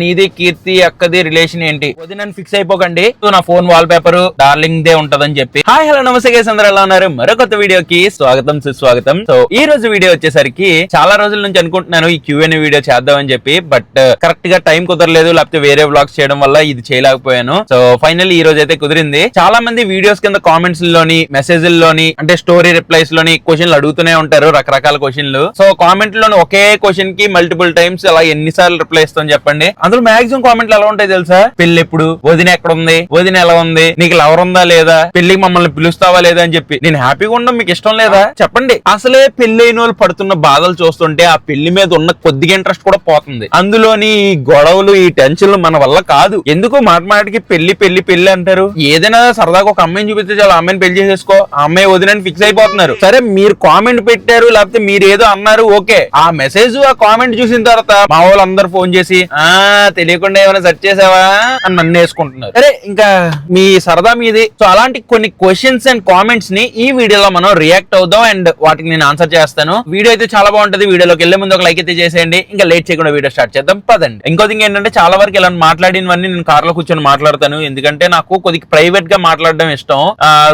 నీది కీర్తి అక్కది రిలేషన్ ఏంటి? వదినని ఫిక్స్ అయిపోకండి. నా ఫోన్ వాల్ పేపర్ డార్లింగ్ దే ఉంటదని చెప్పి. హాయ్ హలో నమస్తే గైస్ అందరూ ఎలా ఉన్నారు? మరో కొత్త వీడియోకి స్వాగతం సుస్వాగతం. సో ఈ రోజు వీడియో వచ్చేసరికి చాలా రోజుల నుంచి అనుకుంటున్నాను ఈ క్యూఎన్ వీడియో చేద్దామని చెప్పి బట్ కరెక్ట్ uh, గా టైం కుదరలేదు లేకపోతే వేరే బ్లాగ్స్ చేయడం వల్ల ఇది చేయలేకపోయాను. సో ఫైనల్ ఈ రోజు అయితే కుదిరింది. చాలా మంది వీడియోస్ కింద కామెంట్స్లోని మెసేజ్లోని అంటే స్టోరీ రిప్లైస్లోని క్వశ్చన్లు అడుగుతూనే ఉంటారు రకరకాల క్వశ్చన్లు సో కామెంట్లోని ఒకే క్వశ్చన్కి మల్టిపుల్ టైమ్స్ అలా ఎన్నిసార్లు రిప్లై ఇస్తాం చెప్పండి. అందులో మాక్సిమం కామెంట్లు ఎలా ఉంటాయి తెలుసా? పెళ్ళి ఎప్పుడు? వదిన ఎక్కడ ఉంది వదిన ఎలా ఉంది? నీకు లవర్ ఉందా లేదా? పెళ్ళికి మమ్మల్ని పిలుస్తావా లేదా? అని చెప్పి. నేను హ్యాపీగా ఉండడం మీకు ఇష్టం లేదా? చెప్పండి. అసలే పెళ్ళి అయిన వాళ్ళు పడుతున్న బాధలు చూస్తుంటే ఆ పెళ్ళి మీద ఉన్న కొద్దిగా ఇంట్రెస్ట్ కూడా పోతుంది. అందులోని ఈ గొడవలు ఈ టెన్షన్లు మన వల్ల కాదు. ఎందుకు మాట మాటికి పెళ్ళి పెళ్ళి పెళ్ళి అంటారు? ఏదైనా సరదాగా ఒక అమ్మాయిని చూపిస్తే చాలా అమ్మాయిని పెళ్ళి చేసేసుకో. ఆ అమ్మాయి వదినని ఫిక్స్ అయిపోతున్నారు. సరే మీరు కామెంట్ పెట్టారు లేకపోతే మీరు ఏదో అన్నారు ఓకే. ఆ మెసేజ్ ఆ కామెంట్ చూసిన తర్వాత మా వాళ్ళందరూ ఫోన్ చేసి ఆ తెలియకుండా ఏమైనా సెర్చ్ చేసావా అని నన్ను వేసుకుంటున్నారు. అరే ఇంకా మీ సరదా మీది. సో అలాంటి కొన్ని క్వశ్చన్స్ అండ్ కామెంట్స్ని ఈ వీడియోలో మనం రియాక్ట్ అవుదాం అండ్ వాటికి నేను ఆన్సర్ చేస్తాను. వీడియో అయితే చాలా బాగుంటుంది. వీడియోలోకి వెళ్ళే ముందు ఒక లైక్ అయితే చేసేయండి. ఇంకా లేట్ చేయకుండా వీడియో స్టార్ట్ చేద్దాం. పదండి. ఇంకో థింగ్ ఏంటంటే చాలా వరకు ఇలా మాట్లాడినవన్నీ నేను కార్లో కూర్చొని మాట్లాడతాను. ఎందుకంటే నాకు కొద్దిగా ప్రైవేట్గా మాట్లాడడం ఇష్టం.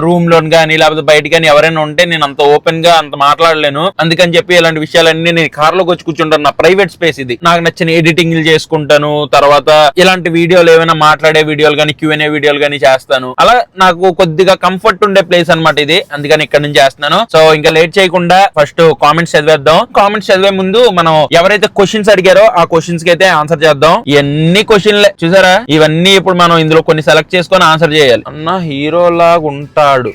రూమ్లో కానీ లేకపోతే బయట కానీ ఎవరైనా ఉంటే నేను అంత ఓపెన్గా అంత మాట్లాడలేను. అందుకని చెప్పి ఇలాంటి విషయాలన్నీ నేను కార్లోకి వచ్చి కూర్చుంటాను నా ప్రైవేట్ స్పేస్ ఇది. నాకు నచ్చిన ఎడిటింగ్ చేసుకుంటాను. తర్వాత ఇలాంటి వీడియోలు ఏమైనా మాట్లాడే వీడియోలు కానీ క్యూఎన్ఏ వీడియోలు కానీ చేస్తాను. అలా నాకు కొద్దిగా కంఫర్ట్ ఉండే ప్లేస్ అన్నమాట ఇది. అందుకని ఇక్కడ నుంచి చేస్తున్నాను. సో ఇంకా లేట్ చేయకుండా ఫస్ట్ కామెంట్స్ చదివేద్దాం. కామెంట్స్ చదివే ముందు మనం ఎవరైతే క్వశ్చన్స్ అడిగారో ఆ క్వశ్చన్స్కి అయితే ఆన్సర్ చేద్దాం. ఎన్ని క్వశ్చన్లే చూసారా? ఇవన్నీ ఇప్పుడు మనం ఇందులో కొన్ని సెలెక్ట్ చేసుకొని ఆన్సర్ చేయాలి. అన్న హీరో లాగా ఉంటాడు.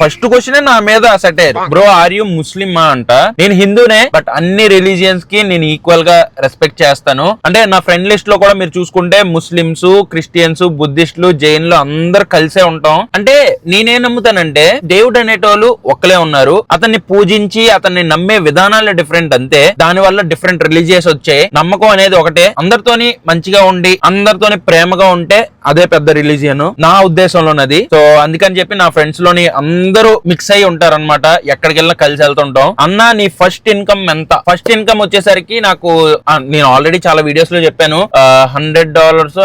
ఫస్ట్ క్వశ్చన్ నా మీద satire bro are you Muslim అంట. నేను హిందూనే బట్ అన్ని రిలీజియన్స్కి నేను ఈక్వల్గా రెస్పెక్ట్ చేస్తాను. అంటే నా ఫ్రెండ్ లిస్ట్లో కూడా మీరు చూసుకుంటే ముస్లిమ్స్ క్రిస్టియన్స్ బుద్ధిస్టులు జైన్లు అందరు కలిసే ఉంటాం. అంటే నేనేం నమ్ముతానంటే దేవుడు అనేటోళ్ళు ఒక్కలే ఉన్నారు. అతన్ని పూజించి అతన్ని నమ్మే విధానాలు డిఫరెంట్ అంతే. దాని వల్ల డిఫరెంట్ రిలీజియస్ వచ్చాయి. నమ్మకం అనేది ఒకటే. అందరితోని మంచిగా ఉండి అందరితోని ప్రేమగా ఉంటే అదే పెద్ద రిలీజియన్ నా ఉద్దేశంలోనది. సో అందుకని చెప్పి నా ఫ్రెండ్స్లోని అందరూ అందరూ మిక్స్ అయి ఉంటారు అనమాట ఎక్కడికి వెళ్ళినా కలిసి వెళ్తుంటాం. అన్న నీ ఫస్ట్ ఇన్కమ్ ఎంత? ఫస్ట్ ఇన్కమ్ వచ్చేసరికి నాకు నేను ఆల్రెడీ చాలా వీడియోస్లో చెప్పాను. హండ్రెడ్ డాలర్స్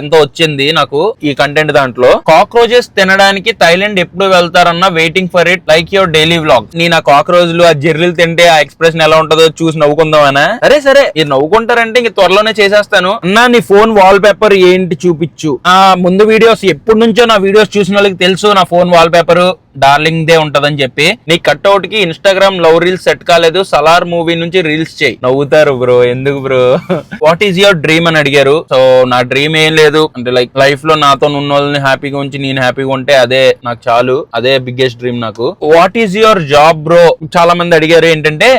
ఎంతో వచ్చింది నాకు ఈ కంటెంట్ దాంట్లో. కాక్రోచెస్ తినడానికి థైలాండ్ ఎప్పుడు వెళ్తారన్న waiting for it like your daily vlog నేను ఆ కాక్రోచ్లు ఆ జెర్రీలు తింటే ఆ ఎక్స్ప్రెషన్ ఎలా ఉంటుందో చూసి నవ్వుకుందాం అరే సరే. ఇది నవ్వుకుంటారంటే ఇంక త్వరలోనే చేసేస్తాను. అన్నా నీ ఫోన్ వాల్ పేపర్ ఏంటి చూపించు. ఆ ముందు వీడియోస్ ఎప్పటి నుంచో నా వీడియోస్ చూసిన వాళ్ళకి తెలుసు నా ఫోన్ వాల్ పేపర్ డార్లింగ్ దే ఉంటదని చెప్పి. నీ కట్అవుట్కి ఇన్స్టాగ్రామ్ లవ్ రీల్స్ సెట్ కాలేదు సలార్ మూవీ నుంచి రీల్స్ చేయి. నవ్వుతారు బ్రో ఎందుకు bro? What is your dream అని అడిగారు. సో నా డ్రీమ్ ఏం లేదు. అంటే లైక్ లైఫ్లో నాతో ఉన్న వాళ్ళని హ్యాపీగా ఉంచి నేను హ్యాపీగా ఉంటే అదే నాకు చాలు. అదే బిగ్గెస్ట్ డ్రీమ్ నాకు. What is your job bro చాలా మంది అడిగారు ఏంటంటే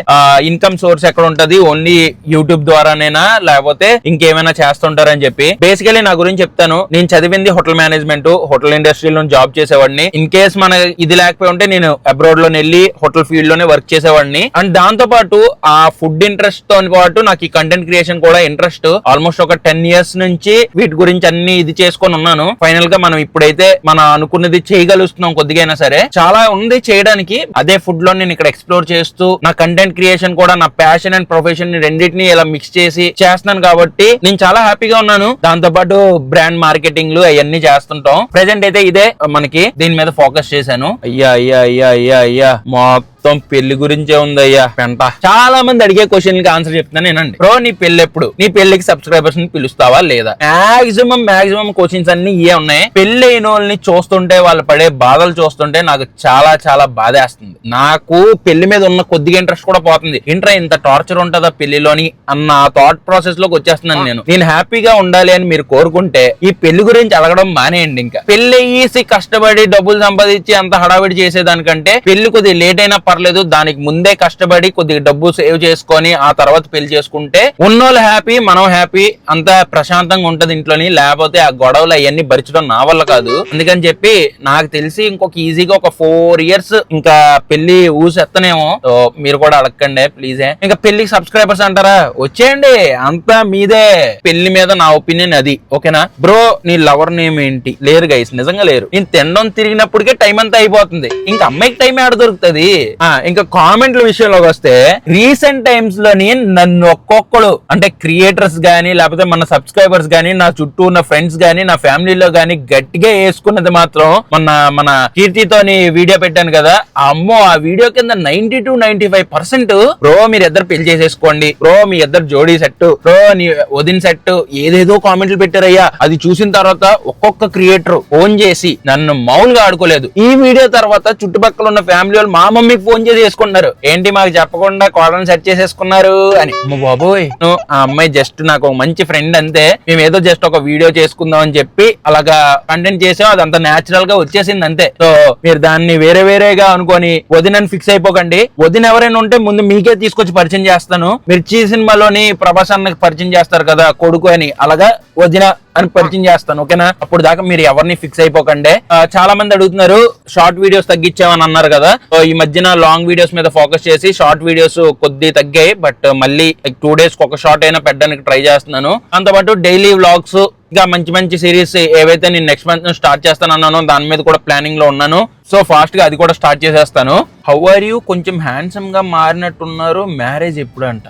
ఇన్కమ్ సోర్స్ ఎక్కడ ఉంటది? ఓన్లీ యూట్యూబ్ ద్వారానేనా? లేకపోతే ఇంకేమైనా చేస్తుంటారని చెప్పి. బేసికలీ నా గురించి చెప్తాను. నేను చదివింది హోటల్ మేనేజ్మెంట్ హోటల్ ఇండస్ట్రీలో జాబ్ చేసేవాడిని. ఇన్ కేస్ మన ఇది లేకపోయి ఉంటే నేను అబ్రాడ్లోనే వెళ్ళి హోటల్ ఫీల్డ్లోనే వర్క్ చేసేవాడిని. అండ్ దాంతో పాటు ఆ ఫుడ్ ఇంట్రెస్ట్తో పాటు నాకు ఈ కంటెంట్ క్రియేషన్ కూడా ఇంట్రెస్ట్ ఆల్మోస్ట్ ఒక టెన్ ఇయర్స్ నుంచి వీటి గురించి అన్ని ఇది చేసుకొని ఉన్నాను. ఫైనల్గా మనం ఇప్పుడైతే మన అనుకున్నది చేయగలుగుతున్నాం కొద్దిగా సరే. చాలా ఉంది చేయడానికి. అదే ఫుడ్లో నేను ఇక్కడ ఎక్స్ప్లోర్ చేస్తూ నా కంటెంట్ క్రియేషన్ కూడా నా ప్యాషన్ అండ్ ప్రొఫెషన్ రెండింటిని ఇలా మిక్స్ చేసి చేస్తున్నాను కాబట్టి నేను చాలా హ్యాపీగా ఉన్నాను. దాంతో పాటు బ్రాండ్ మార్కెటింగ్ అవన్నీ చేస్తుంటాం. ప్రెసెంట్ అయితే ఇదే మనకి దీని మీద ఫోకస్ చేశాను. అయ్యా అయ్యా అయ్యా అయ్యా అయ్యా. మొత్తం పెళ్ళి గురించే ఉందయ్యా. పెంట. చాలా మంది అడిగే క్వశ్చన్కి ఆన్సర్ చెప్తున్నాను నేనండి. బ్రో నీ పెళ్ళి ఎప్పుడు? నీ పెళ్ళికి సబ్స్క్రైబర్స్ని పిలుస్తావా లేదా? మాక్సిమం మాక్సిమం క్వశ్చన్స్ అన్ని ఇవే ఉన్నాయి. పెళ్ళి అయిన వాళ్ళని చూస్తుంటే వాళ్ళు పడే బాధలు చూస్తుంటే నాకు చాలా చాలా బాధేస్తుంది. నాకు పెళ్ళి మీద ఉన్న కొద్దిగా ఇంట్రెస్ట్ కూడా పోతుంది. ఇంట్రా ఇంత టార్చర్ ఉంటుందా పెళ్ళిలోని అన్న థాట్ ప్రాసెస్లోకి వచ్చేస్తున్నాను నేను. నేను హ్యాపీగా ఉండాలి అని మీరు కోరుకుంటే ఈ పెళ్ళి గురించి అడగడం మానేయండి ఇంకా. పెళ్ళి అయ్యేసి కష్టపడి డబ్బులు సంపాదించి అంత హడావిడి చేసేదానికంటే పెళ్ళి కొద్దిగా లేట్ అయినా పర్లేదు దానికి ముందే కష్టపడి కొద్దిగా డబ్బు సేవ్ చేసుకొని ఆ తర్వాత పెళ్ళి చేసుకుంటే ఉన్నోళ్ళు హ్యాపీ మనం హ్యాపీ అంత ప్రశాంతంగా ఉంటది ఇంట్లోని. లేకపోతే ఆ గొడవలు అవన్నీ భరించడం నా వల్ల కాదు. అందుకని చెప్పి నాకు తెలిసి ఇంకొక ఈజీగా ఒక ఫోర్ ఇయర్స్ ఇంకా పెళ్ళి ఊసెత్తనేమో. మీరు కూడా అడగండి ప్లీజే. ఇంకా పెళ్ళికి సబ్స్క్రైబర్స్ అంటారా? వచ్చేయండి అంతా మీదే. పెళ్ళి మీద నా ఒపీనియన్ అది ఓకేనా? బ్రో నీ లవర్ నేమ్ ఏంటి? లేరు గైస్ నిజంగా లేరు. నేను తినడం తిరిగినప్పటికే టైం అంతా అయిపోతుంది. ఇంకా అమ్మాయికి టైం ఆడ దొరుకుతుంది? ఇంకా కామెంట్ల విషయంలోకి వస్తే రీసెంట్ టైమ్స్లోని నన్ను ఒక్కొక్కడు అంటే క్రియేటర్స్ గానీ లేకపోతే మన సబ్స్క్రైబర్స్ గానీ నా చుట్టూ ఉన్న ఫ్రెండ్స్ గానీ నా ఫ్యామిలీలో గానీ గట్టిగా వేసుకున్నది మాత్రం మన మన కీర్తితోని వీడియో పెట్టాను కదా అమ్మో ఆ వీడియో కింద ninety two ninety five percent bro మీరు ఇద్దరు పెళ్ళి చేసేసుకోండి. బ్రో మీ ఇద్దరు జోడీ సెట్ బ్రో నీ వదిన సెట్ ఏదేదో కామెంట్లు పెట్టారయ్యా. అది చూసిన తర్వాత ఒక్కొక్క క్రియేటర్ ఫోన్ చేసి నన్ను మామూలుగా ఆడుకోలేదు. ఈ వీడియో తర్వాత చుట్టుపక్కల ఉన్న ఫ్యామిలీ వాళ్ళు మా మమ్మీకి ఫోన్ చేసి చేసుకున్నారు ఏంటి మాకు చెప్పకుండా కోడలను సెట్ చేసేసుకున్నారు అని. బాబోయ్. ఆ అమ్మాయి జస్ట్ నాకు ఒక మంచి ఫ్రెండ్ అంతే. మేము ఏదో జస్ట్ ఒక వీడియో చేసుకుందాం అని చెప్పి అలాగా కంటెంట్ చేసాం. అదంతా నేచురల్గా వచ్చేసింది అంతే. సో మీరు దాన్ని వేరే వేరేగా అనుకొని వదినని ఫిక్స్ అయిపోకండి. వదిన ఎవరైనా ఉంటే ముందు మీకే తీసుకొచ్చి పరిచయం చేస్తాను. మిర్చి సినిమాలోని ప్రభాస్ అన్నకి పరిచయం చేస్తారు కదా కొడుకు అని. అలాగా వదిన అని పరిచయం చేస్తాను ఓకేనా? అప్పుడు దాకా మీరు ఎవరిని ఫిక్స్ అయిపోకండి. చాలా మంది అడుగుతున్నారు షార్ట్ వీడియోస్ తగ్గించామని అన్నారు కదా. ఈ మధ్యన లాంగ్ వీడియోస్ మీద ఫోకస్ చేసి షార్ట్ వీడియోస్ కొద్ది తగ్గాయి బట్ మళ్ళీ టూ డేస్ ఒక షార్ట్ అయినా పెట్టడానికి ట్రై చేస్తున్నాను. దాంతోపాటు డైలీ వ్లాగ్స్ ఇంకా మంచి మంచి సిరీస్ ఏవైతే నేను నెక్స్ట్ మంత్ స్టార్ట్ చేస్తానన్నానో దాని మీద కూడా ప్లానింగ్లో ఉన్నాను. సో ఫాస్ట్గా అది కూడా స్టార్ట్ చేసేస్తాను. హౌ ఆర్ యూ కొంచెం హ్యాండ్సమ్గా మారినట్టున్నారు మ్యారేజ్ ఎప్పుడు అంట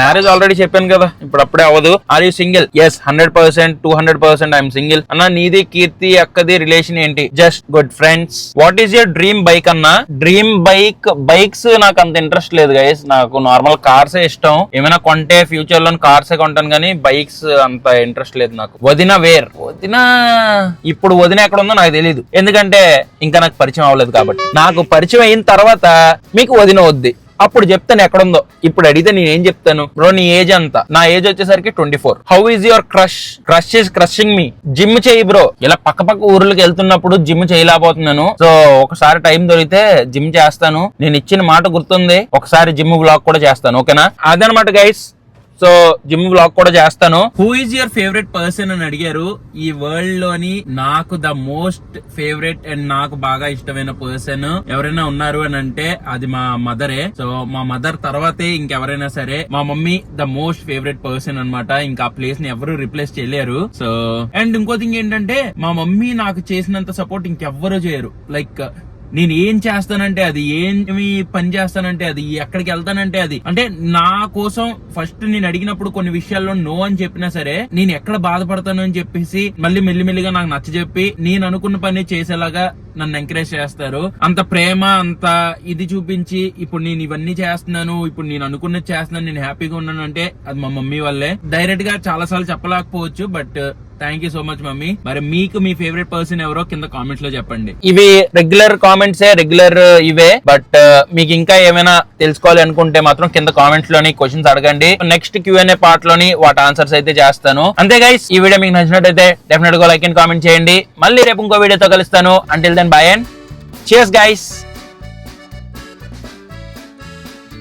మ్యారేజ్ ఆల్రెడీ చెప్పాను కదా ఇప్పుడు అప్పుడే అవ్వదు. Are you single yes hundred percent two hundred percent I'm single అన్న నీది కీర్తి అక్కది రిలేషన్ ఏంటి? Just good friends what is your dream bike అన్న? డ్రీమ్ బైక్ బైక్స్ నాకు అంత ఇంట్రెస్ట్ లేదు గైస్ నాకు నార్మల్ కార్స్ ఇష్టం. ఏమైనా కొంటే ఫ్యూచర్లో కార్సే కొంటాను కానీ బైక్స్ అంత ఇంట్రెస్ట్ లేదు నాకు. వదిన వేర్ వదిన ఇప్పుడు వదిన ఎక్కడ ఉందో నాకు తెలియదు ఎందుకంటే ఇంకా నాకు పరిచయం అవ్వలేదు కాబట్టి. నాకు పరిచయం అయిన తర్వాత మీకు వదిన వద్ది. అప్పుడు చెప్తాను ఎక్కడుందో. ఇప్పుడు అడిగితే నేను ఏం చెప్తాను? బ్రో నీ ఏజ్ అంత నా ఏజ్ వచ్చేసరికి twenty four. How is your crush crush is crushing me gym చేయి బ్రో. ఇలా పక్క పక్క ఊర్లకి వెళ్తున్నప్పుడు జిమ్ చేయలేకపోతున్నాను. సో ఒకసారి టైం దొరికితే జిమ్ చేస్తాను. నేను ఇచ్చిన మాట గుర్తుంది. ఒకసారి జిమ్ బ్లాగ్ కూడా చేస్తాను. ఓకేనా అదనమాట గైస్ సో జిమ్ బ్లాగ్ కూడా చేస్తాను. Who is your favourite person అని అడిగారు. ఈ వరల్డ్లోని నాకు ద మోస్ట్ ఫేవరెట్ అండ్ నాకు బాగా ఇష్టమైన పర్సన్ ఎవరైనా ఉన్నారు అని అంటే అది మా మదరే సో మా మదర్ తర్వాతే ఇంకెవరైనా సరే మా mummy the most favourite person అన్నమాట. ఇంకా ఆ ప్లేస్ని ఎవరు రిప్లేస్ చేయలేరు. సో అండ్ ఇంకో థింగ్ ఏంటంటే మా మమ్మీ నాకు చేసినంత సపోర్ట్ ఇంకెవ్వరూ చేయరు. లైక్ నేను ఏం చేస్తానంటే అది ఏమి పని చేస్తానంటే అది ఎక్కడికి వెళ్తానంటే అది. అంటే నా కోసం ఫస్ట్ నేను అడిగినప్పుడు కొన్ని విషయాల్లో నో అని చెప్పినా సరే నేను ఎక్కడ బాధపడతాను అని చెప్పేసి మళ్ళీ మెల్లిమెల్లిగా నాకు నచ్చజెప్పి నేను అనుకున్న పని చేసేలాగా నన్ను ఎంకరేజ్ చేస్తారు. అంత ప్రేమ అంత ఇది చూపించి ఇప్పుడు నేను ఇవన్నీ చేస్తున్నాను ఇప్పుడు నేను అనుకున్నది చేస్తున్నాను నేను హ్యాపీగా ఉన్నాను అంటే అది మా మమ్మీ వల్లే. డైరెక్ట్గా చాలా సార్లు చెప్పలేకపోవచ్చు but thank you so much mummy. మరి మీకు మీ ఫేవరెట్ పర్సన్ ఎవరో కింద కామెంట్స్లో చెప్పండి. ఇవి రెగ్యులర్ కామెంట్స్ రెగ్యులర్ ఇవే. బట్ uh, మీకు ఇంకా ఏమైనా తెలుసుకోవాలి అనుకుంటే మాత్రం కింద కామెంట్స్లోని క్వశ్చన్స్ అడగండి. నెక్స్ట్ క్యూఎన్ఏ పార్ట్లోని వాటి ఆన్సర్స్ అయితే చేస్తాను. అంతే గైస్ ఈ వీడియో మీకు నచ్చినట్టయితే డెఫినెట్గా లైక్ అండ్ కామెంట్ చేయండి. మళ్ళీ రేపు ఇంకో వీడియోతో కలుస్తాను. అంటిల్ దెన్ బై అండ్ చేస్ గైస్